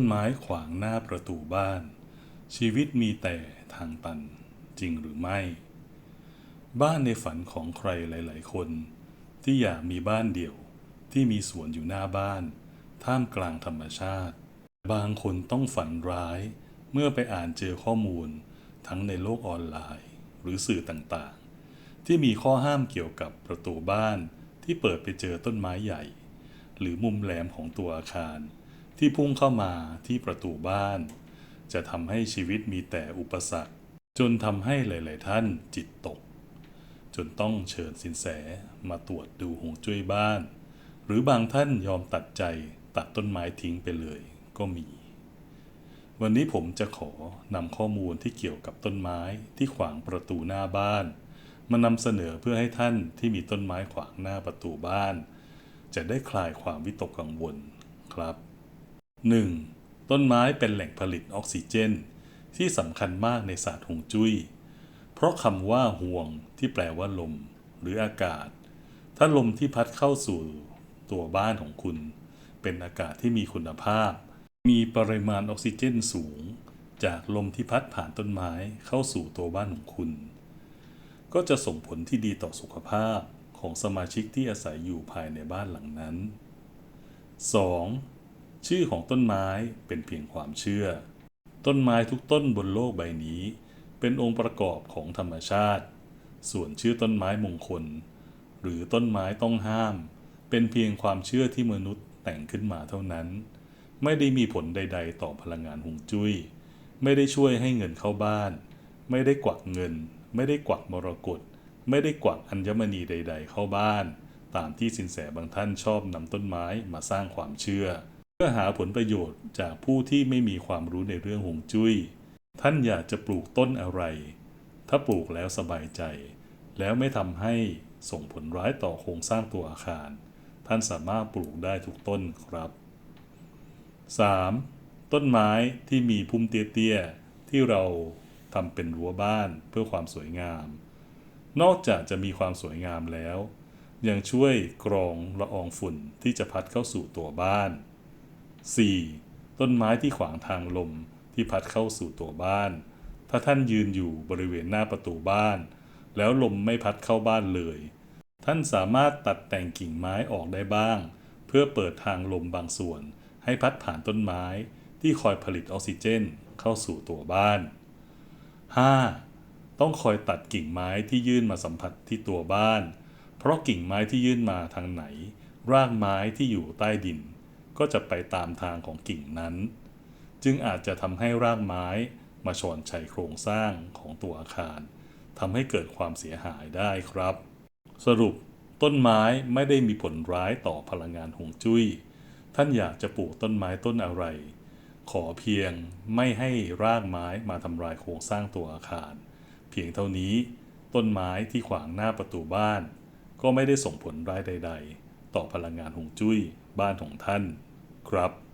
ต้นไม้ขวางหน้าประตูบ้าน ชีวิตมีแต่ทางตันจริงหรือไม่ บ้านในฝันของใครหลาย ๆ คน ที่อยากมีบ้านเดี่ยวที่มีสวนอยู่หน้าบ้าน ท่ามกลางธรรมชาติ บางคนต้องฝันร้าย เมื่อไปอ่านเจอข้อมูล ทั้งในโลกออนไลน์ หรือสื่อต่าง ๆ ที่มีข้อห้ามเกี่ยวกับประตูบ้านที่เปิดไปเจอต้นไม้ใหญ่ หรือมุมแหลมของตัวอาคาร ที่พุ่งเข้ามาที่ประตูบ้าน จะทำให้ชีวิตมีแต่อุปสรรค จนทำให้หลาย ๆ ท่านจิตตก จนต้องเชิญสินแสมาตรวจดูหงจุ้ยบ้าน หรือบางท่านยอมตัดใจตัดต้นไม้ทิ้งไปเลยก็มี วันนี้ผมจะขอนำข้อมูลที่เกี่ยวกับต้นไม้ที่ขวางประตูหน้าบ้านมานำเสนอเพื่อให้ท่านที่มีต้นไม้ขวางหน้าประตูบ้าน จะได้คลายความวิตกกังวลครับ 1. ต้นไม้เป็นแหล่งผลิตออกซิเจน ที่สำคัญมากในศาสตร์ฮวงจุ้ย เพราะคำว่าห่วงที่แปลว่าลม หรืออากาศ ถ้าลมที่พัดเข้าสู่ตัวบ้านของคุณ เป็นอากาศที่มีคุณภาพ มีปริมาณออกซิเจนสูง จากลมที่พัดผ่านต้นไม้เข้าสู่ตัวบ้านของคุณ ก็จะส่งผลที่ดีต่อสุขภาพของสมาชิกที่อาศัยอยู่ภายในบ้านหลังนั้น 2. ชื่อของต้นไม้เป็นเพียงความเชื่อ ต้นไม้ทุกต้นบนโลกใบนี้ เป็นองค์ประกอบของธรรมชาติ ส่วนชื่อต้นไม้มงคล หรือต้นไม้ต้องห้าม เป็นเพียงความเชื่อที่มนุษย์แต่งขึ้นมาเท่านั้น ไม่ได้มีผลใด ๆ ต่อพลังงานหงจุ้ย ไม่ได้ช่วยให้เงินเข้าบ้าน ไม่ได้กวักเงิน ไม่ได้กวักมรกตไม่ได้กวักอัญมณีใด ๆ เข้าบ้าน ตามที่สินแสบางท่านชอบนำต้นไม้มาสร้างความเชื่อ เพื่อหาผลประโยชน์จากผู้ที่ไม่มีความรู้ในเรื่องหงจุ้ย ท่านอยากจะปลูกต้นอะไร ถ้าปลูกแล้วสบายใจ แล้วไม่ทำให้ส่งผลร้ายต่อโครงสร้างตัวอาคาร ท่านสามารถปลูกได้ทุกต้นครับ 3. ต้นไม้ที่มีพุ่มเตี้ยๆ ที่เราทำเป็นรั้วบ้านเพื่อความสวยงาม นอกจากจะมีความสวยงามแล้ว ยังช่วยกรองละอองฝุ่นที่จะพัดเข้าสู่ตัวบ้าน 4. ต้นไม้ที่ขวางทางลมที่พัดเข้าสู่ตัวบ้าน ถ้าท่านยืนอยู่บริเวณหน้าประตูบ้าน แล้วลมไม่พัดเข้าบ้านเลย ท่านสามารถตัดแต่งกิ่งไม้ออกได้บ้าง เพื่อเปิดทางลมบางส่วน ให้พัดผ่านต้นไม้ที่คอยผลิตออกซิเจนเข้าสู่ตัวบ้าน 5. ต้องคอยตัดกิ่งไม้ที่ยื่นมาสัมผัสที่ตัวบ้าน เพราะกิ่งไม้ที่ยื่นมาทางไหน รากไม้ที่อยู่ใต้ดิน ก็จะไปตามทางของกิ่งนั้น จึงอาจจะทำให้รากไม้มาชนชัยโครงสร้างของตัวอาคารทำให้เกิดความเสียหายได้ครับ สรุปต้นไม้ไม่ได้มีผลร้ายต่อพลังงานหงจุ้ย ท่านอยากจะปลูกต้นไม้ต้นอะไร ขอเพียงไม่ให้รากไม้มาทำลายโครงสร้างตัวอาคาร เพียงเท่านี้ ต้นไม้ที่ขวางหน้าประตูบ้าน ก็ไม่ได้ส่งผลร้ายใด ๆ ต่อพลังงานหงจุ้ยบ้านของท่าน ครับ